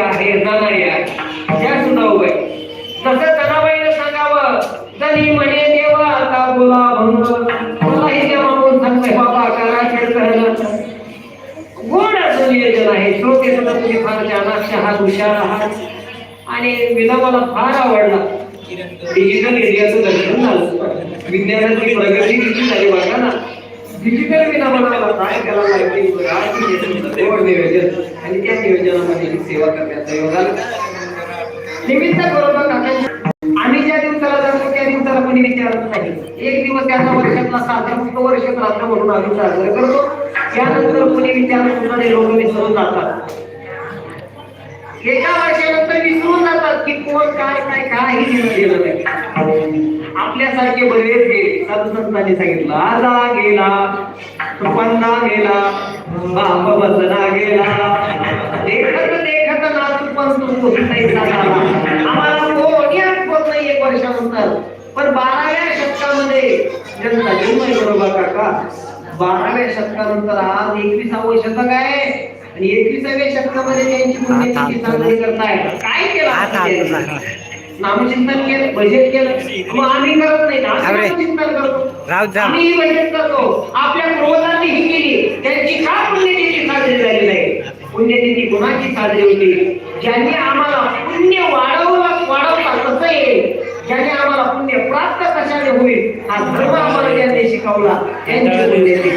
आहे ना नाही आहे. त्या सुद्धा उभे जसं जनाबाईनं सांगावं. जनी म्हणे देवा आता बोला भंग मलाही देवा म्हणून सांगतोय बाबा करा खेळ करायला गोड असं नियोजन आहे. श्रोते सुद्धा तुम्ही फार जानाक्ष आहात हुशार आहात. आणि विनोबाला फार आवडला. डिजिटल इंडियाचं दर्शन झालं. विज्ञानाची प्रगती किती झाली बघा ना. डिजिटल विनामानाला काय त्याला माहिती बघा की नियोजन. आणि त्या नियोजनामध्ये ही सेवा करण्याचा योग आला निमित्त बरोबर आम्ही ज्या दिवसाला जातो त्या दिवसाला कोणी विचारत नाही. एक दिवस त्याचा वर्षातला साजरा फक्त वर्ष रात्र म्हणून आम्ही साजरा करतो. त्यानंतर कोणी विचारत सुद्धा नाही लोक विसरून जातात. एका वर्षानंतर विसरून जातात की कोण काय काय काही घेणं गेलं नाही आपल्यासारखे बरेच गेले साधू संतांनी सांगितलं आजा गेला. सुपन्ना गेला. बाप बसना गेला. देखत देखत नाचू पण तू आम्हाला कोणी आठवत नाही एक वर्षानंतर. पण बाराव्या शतकामध्ये जनता नाही बरोबर काका बाराव्या शतकानंतर आज एकविसावं शतक आहे. आणि एकविसाव्या शतकामध्ये त्यांची पुण्यतिथी साजरी करताय काय केलं? नामचिंतन केलं बजेट केलं. मग आम्ही करत नाही आम्ही. नामचिंतन करतो. आम्ही बजेट करतो. आपल्या पूर्वजांनी ही केली त्यांची का पुण्यतिथी साजरी झाली नाही? पुण्यतिथी कोणाची साजरी होती? ज्यांनी आम्हाला पुण्य वाढवलं वाढवता कसं येईल ज्याने आम्हाला पुण्य प्राप्त कशाने होईल हा धर्म आम्हाला ज्यांनी शिकवला. त्यांची पुण्यतिथी.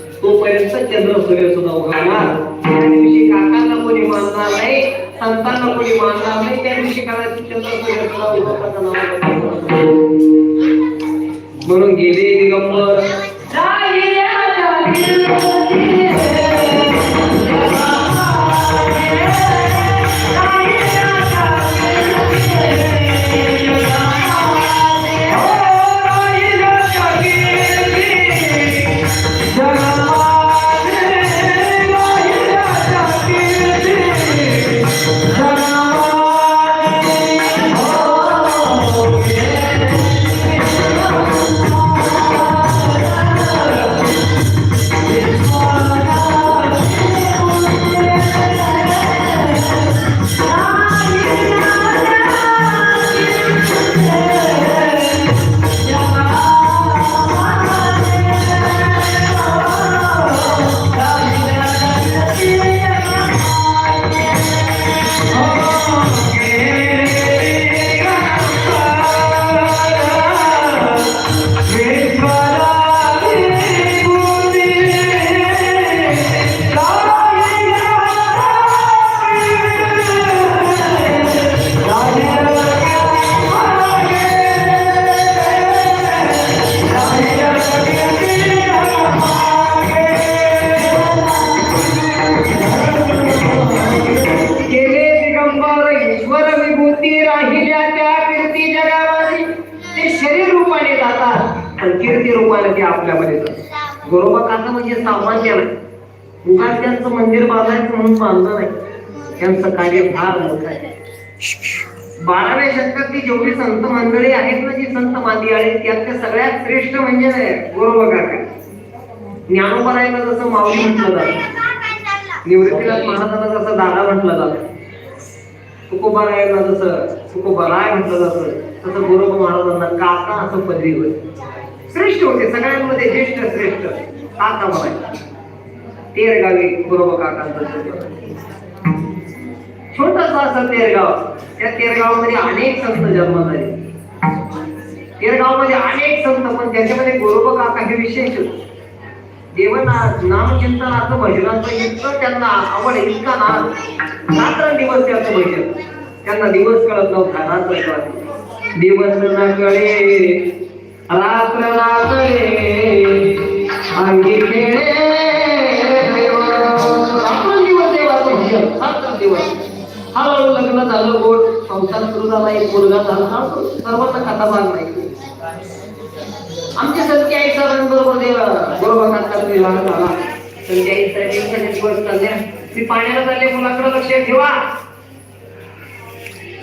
तोपर्यंत चंद्र सूर्य सुद्धा उगवणार त्या दिवशी काकांना कोणी मानणार नाही संतांना कोणी मानणार नाही त्या दिवशी कदाचित चंद्र सूर्य सुद्धा उगवण्याचा म्हणून गेले दिगंबर. मंदिर बांधायचं म्हणून बांधलं नाही. त्यांचं कार्य फार मोठं आहे. बाराव्या शतकातली जेवढी संत मंडळी आहेत ना जी संत मांदी आहेत त्यातल्या सगळ्यात श्रेष्ठ म्हणजे गोरोबा काका ज्ञानोपरायला जसं माऊली म्हटलं जातं निवृत्तीला महाराजांना जसं दादा म्हटलं जात तुकोबारायांना जसं तुकोबाराय म्हटलं जातं तसं गोरोबा महाराजांना काका असं पदवी होती श्रेष्ठ होते सगळ्यांमध्ये ज्येष्ठ श्रेष्ठ. काका म्हणायचं. तेरगावी गुरुबा काकांचं छोटस असं तेरगाव. त्या तेरगावमध्ये अनेक संत जन्म झाले. तेरगावमध्ये अनेक संत पण त्याच्यामध्ये गोरोबा काका हे विशेष होते. देवना नामचिंतनाचं भजनाचं इतकं त्यांना आवड इतका ना रात्रंदिवस त्याचं भजन. त्यांना दिवस कळत नव्हता रात्र कळत दिवस न कळे रात्र ना कळे अंगी खेळे देवाचं दिवस. हळूहळू लग्न झालं गोड संसार सुरू झाला एक मुलगा झाला हा सर्वांना कथा भाग नाही आमच्या संख्या रंग बरोबर देव बरोबर काका निर्माण झाला संख्या आईचा साहेब दिवस चालल्या मी पाण्याला चालले मुलाकडे लक्ष ठेवा.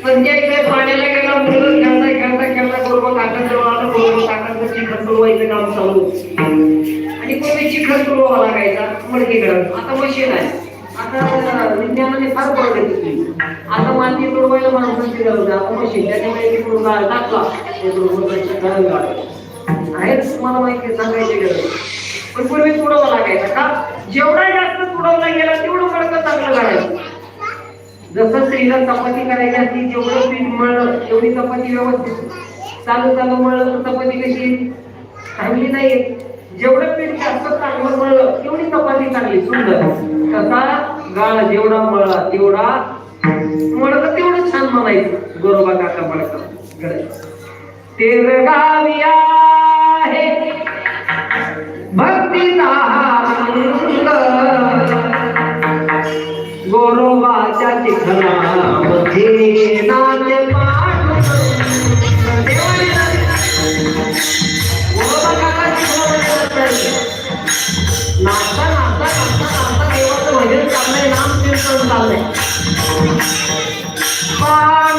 संजय साहेब पाण्याला गेला मुलं खेळता खेळता खेळता बरोबर काकाजवळ आलं बरोबर चिखल काम चालू. आणि पूर्वी चिखल सुरवा लागायचा मडकीकडं आता मशीन आहे. आता विज्ञानाने फार प्रगती केली आता माती दुर्बळीला माणसांची दिला होता आपण मशीन त्याच्यामुळे तिकडून गाळ टाकला. ते बरोबर आहेच तुम्हाला माहिती सांगायची गरज पण पूर्वी तुडवा लागायचा का? जेवढा जास्त तुडवला गेला तेवढं कडकं चांगलं काढायचं जसं स्त्रीला चपाती करायची असती जेवढं पीठ मळलं तेवढी चपाती व्यवस्थित. चालू चालू मळलं तर चपाती कशी? चांगली नाही जेवढं पीठ जास्त चांगलं मळलं तेवढी चपाती चांगली सुंदर. तसा गाळ जेवढा मळला तेवढा मळलं तेवढं छान म्हणायचं गोरोबा काका मळतात तेरगावी आहे भक्तीचा गोरोबाच्या चिखलामध्ये नाच चाललंय नाम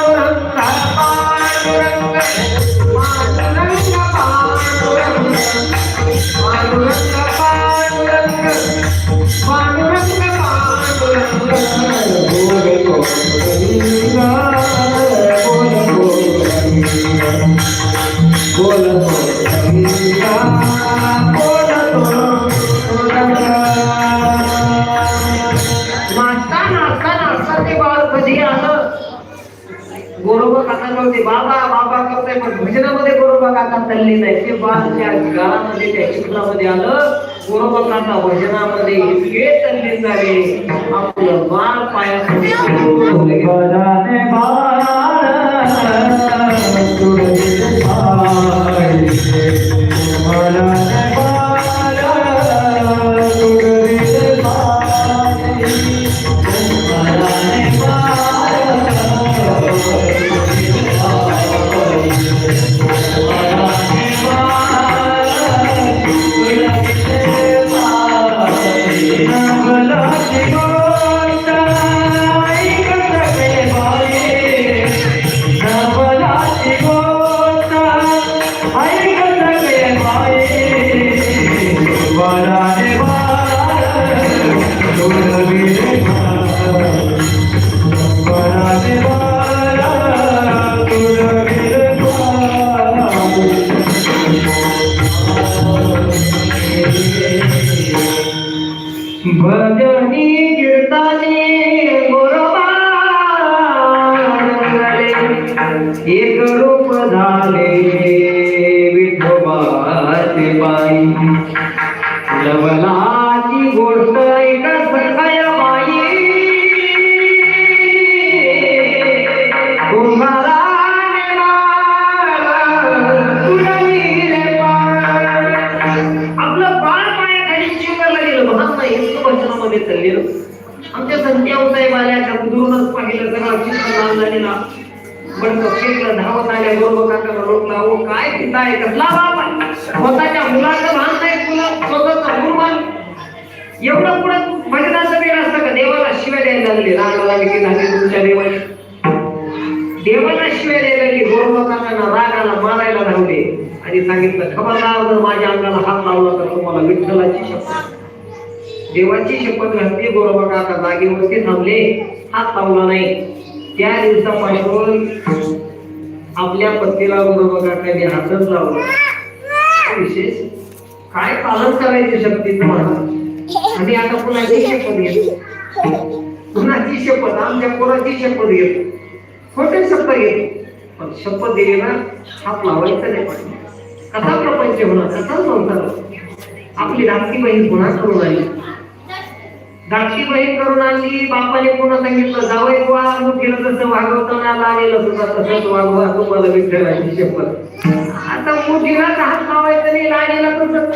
कीर्तन झालं आलं गोरोबा भजनामध्ये इतके तल्ली झाले आपलं बाळ पाया आमच्या संध्या साहेब आल्या त्या बुදුरूनच पाहिलं सगळा चित्र लाल झालेला पण तो धावत आल्या बरोबर काकाला रोखला हो काय पिताय कसला बाप स्वतःच्या मुलाचं भान नाही तुला स्वतःचा गुरुमान एवढं पुढं भजनाचं वेळ असतं का देवाला शिवाय द्यायला लागले. राग लागले की झाले तुमच्या देवाने देवाला शिवाय द्यायला लागली बरोबर काकांना रागाला मारायला धावले आणि सांगितलं खबरदार जर माझ्या अंगाला हात लावला तर तुम्हाला विठ्ठलाची शपथ. देवाची शपथ घातली गोरोबा काका जागेवरती थांबले. हात लावला नाही. त्या दिवसापासून आपल्या पत्नीला गोरोबा काकाने हातच लावला. विशेष काय पालन करायची शक्ती तुम्हाला? आणि आता कुणाची शपथ घेत कुणाची शपथ? आमच्या कोणाची शपथ घेत खोटे शपथ घेत पण शपथ दिली ना हात लावायचा नाही पाहिजे कसा प्रपंच होणार? कसा संसार आपली धाकटी बहीण पुन्हा करून आली? धाकटी बहीण करून आणली बापाने पुन्हा सांगितलं जावई बुवा अजून केलं तसं वागवताना लागेल सुद्धा तसंच वागवा तुम्हाला विठ्ठलाची शपथ. आता मोठीला हात लावायचं नाही राणीला तसं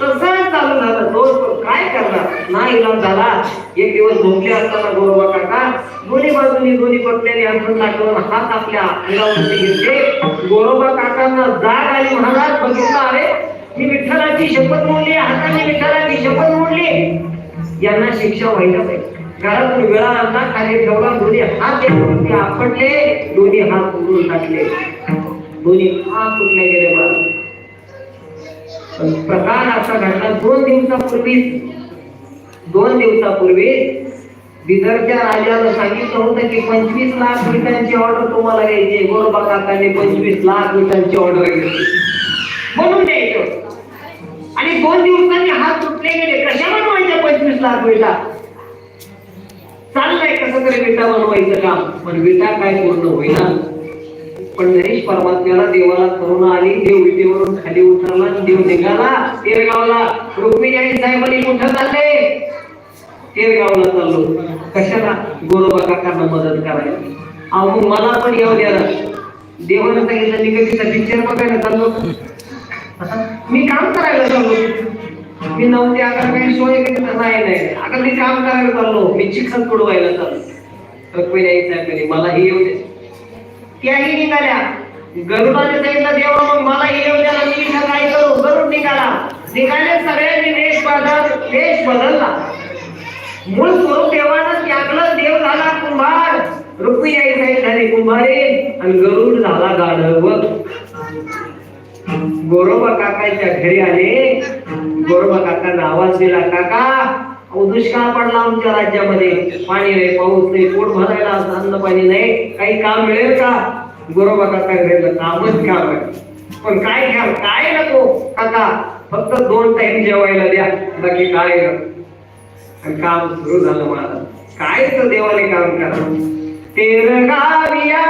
तसं चालू झालं तो काय करणार? नाही इलाज झाला. एक दिवस झोपले असताना गोरोबा काका दोन्ही बाजूनी दोन्ही पत्त्याने अंथरून टाकून हात आपल्या अंगावरती घेतले. गोरोबा काकांना जाग आली महाराज बघितला अरे मी विठ्ठलाची शपथ मोडली हाताने विठ्ठलाची शपथ मोडली यांना शिक्षा व्हायला पाहिजे. घरातून वेळा आणला खाली ठेवला दोन्ही हात एकवरती आपटले दोन्ही हात उडून टाकले. दोन्ही हात तुटले गेले बाबा प्रकार असा घडला दोन दिवसापूर्वी दोन दिवसापूर्वी बिदरच्या राजाला सांगितलं होतं की पंचवीस लाख मिठांची ऑर्डर तुम्हाला घ्यायची गोरबा काकाने पंचवीस लाख मिठांची ऑर्डर घेतली. म्हणून द्यायचं आणि दोन दिवसांनी हात तुटले गेले कशा बनवायच्या पंचवीस लाख वेळा चाललंय कसं तरी विटा बनवायचं काम पण विटा काय पूर्ण होईना. पण गणेश परमात्म्याला देवाला करुणा आली देव विटेवरून खाली उतरला देव निघाला तेरगावला. रुक्मिणी आणि साहेबांनी कुठं चालले? तेरगावला चाललो. कशाला? गोरोबा काकांना मदत करायला. अहो मला पण येऊ द्या ना. देवानं सांगितलं मी कधी पिक्चर बघायला चाललो? मी काम करायला चाललो. मी नव्हते आता काही सोय नाही नाही. आता मी काम करायला चाललो. मी शिक्षण कुडवायला चाललो. रुक्मिणी आई मला हे येऊ दे. त्याही निघाल्या. गरुडाने सांगितलं देवा मग मला येऊ द्या. मी इथं काय करू? गरुड निघाला. निघाले सगळ्यांनी देश बदल देश बदलला. मूळ स्वरूप देवानं त्यागलं. देव झाला कुंभार. रुक्मिणी आई साहेब कुंभारे. आणि गरुड झाला गाढव. गोरोबा काकाच्या घरी आले. गोरोबा काकांना आवाज दिला काका दुष्काळ पडला आमच्या राज्यामध्ये. पाणी नाही पाऊस नाही पोट भरायला अन्न पाणी नाही. काही काम मिळेल का? गोरोबा काका घरी कामच काम आहे. पण काय घ्या काय नको? काका फक्त दोन टाइम जेवायला द्या बाकी काय काम सुरू झालं मला काय तर देवाने काम करा. तेरगाविया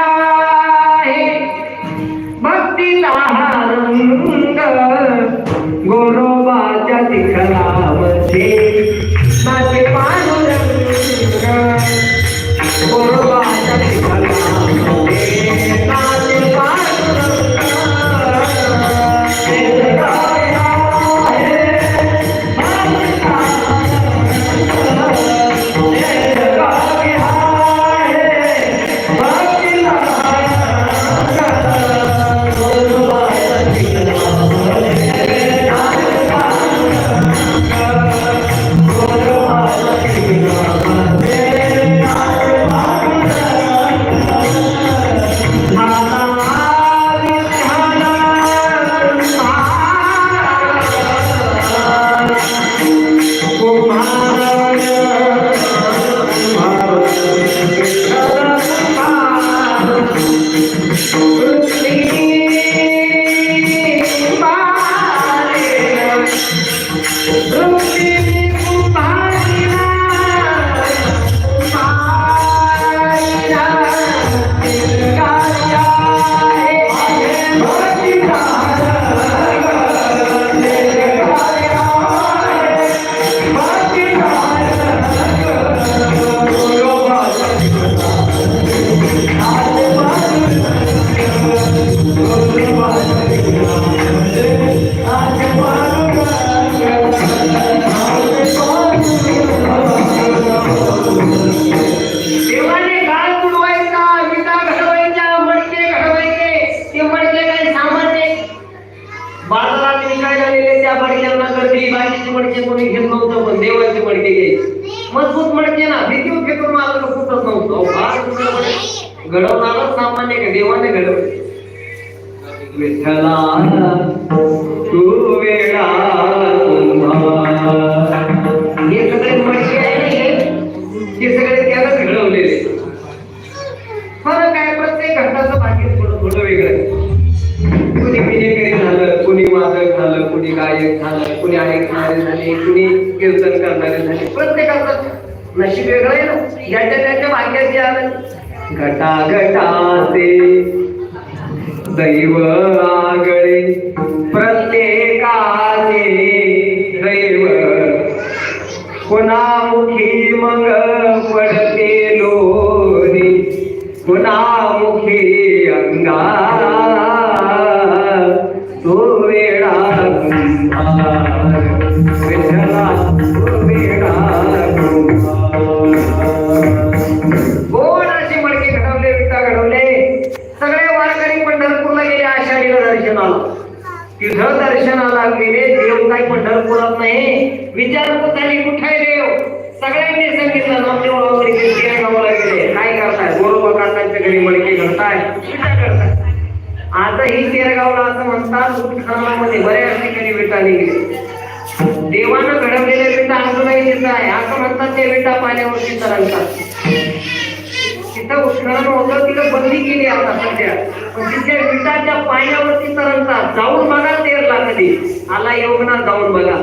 मजबूत मडके ना भीती फेकून मारलं तर फुटत नव्हतं. मडके. घडवणारच सामान्य का देवाने घडवले. विठ्ठला तू वेळा हे सगळे मडके आहे हे, सगळे त्यालाच घडवलेले. फरक आहे प्रत्येक घटकाचं भाग्य थोडं थोडं वेगळं आहे. कुणी मिनेकरी झालं कुणी वादक झालं कुणी गायक झालं कुणी ऐकणारे झाले कुणी कीर्तन करणारे झाले. प्रत्येकाचं नशीब वेगळं आहे ना. ज्याच्या त्याच्या भाग्यात जे आलं. घटा घटाचे दैव आगळे. प्रत्येकाचे दैव. कुणामुखी मग पडते लोणी कुणामुखी अंगा तिथं दर्शनाला गेले देव काही पंढरपुरात नाही. विचारपूस झाली कुठे देव? सगळ्यांनी सांगितलं नामदेवरावरी गावाला गेले. काय करताय? गोरोबा काकांच्या घरी मडके घडताय करताय. आजही तेरगावला असं म्हणतात उत्खननामध्ये बऱ्याच ठिकाणी विटा निघले देवानं घडवलेल्या विटा अजूनही तिथं आहे. असं म्हणतात ते विटा पाण्यावरती तरंगतात. तिथं उत्खनन होतं तिथं बंदी केली आता सध्या. पण तिथे विटाच्या पाण्यावरती तरंगतात. जाऊन बघा तेरला कधी आला योगना जाऊन बघा.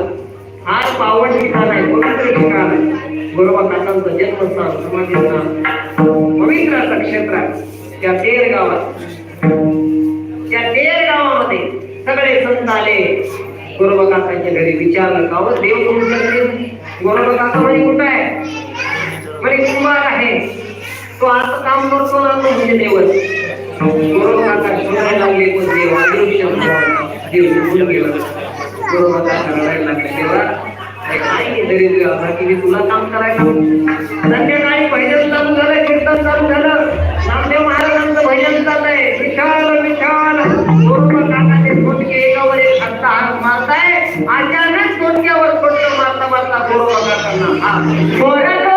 फार पावन ठिकाण आहे. पवित्र ठिकाण आहे? बरोबर काकांचं जन्मस्थान समाधीस्थान. पवित्र असं क्षेत्र आहे. त्या तेर गावात त्या तेर गावामध्ये सगळे संत आले. गोरोबा काकांच्या घरी विचारलं का हो, देव तुमच्या घरी गोरोबा काका म्हणे कुठं आहे? म्हणजे कुंभार आहे. तो आता काम करतो ना तो म्हणजे देवच. गोरोबा काका शोधायला लागले पण देव आयुष्य देव निघून गेला. गोरोबा काका रडायला लागले तेव्हा की मी तुला काम करायला संध्याकाळी भजन चालू झालं कीर्तन चालू झालं. नामदेव महाराजांचं भजन चाललंय. विशाल विशाल. काकाचे सोटके एकावर एक हत्ता हात मारताय. अचानक सोटक्यावर सोटकं मारता मारता हा.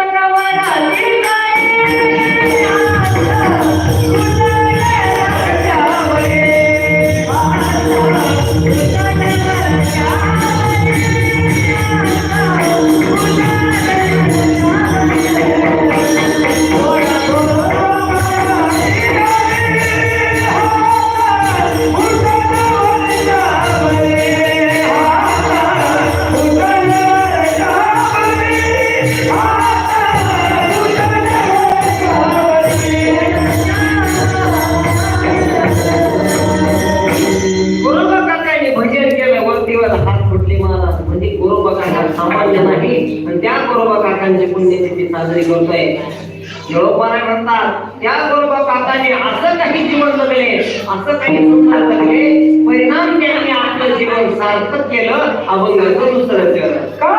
शिवपाना करतात त्याचबरोबर काकाने असं काही जीवन जगले असं काही संसार जगले परिणाम त्याने आपलं जीवन सार्थक केलं अभंगाचं दुसरं का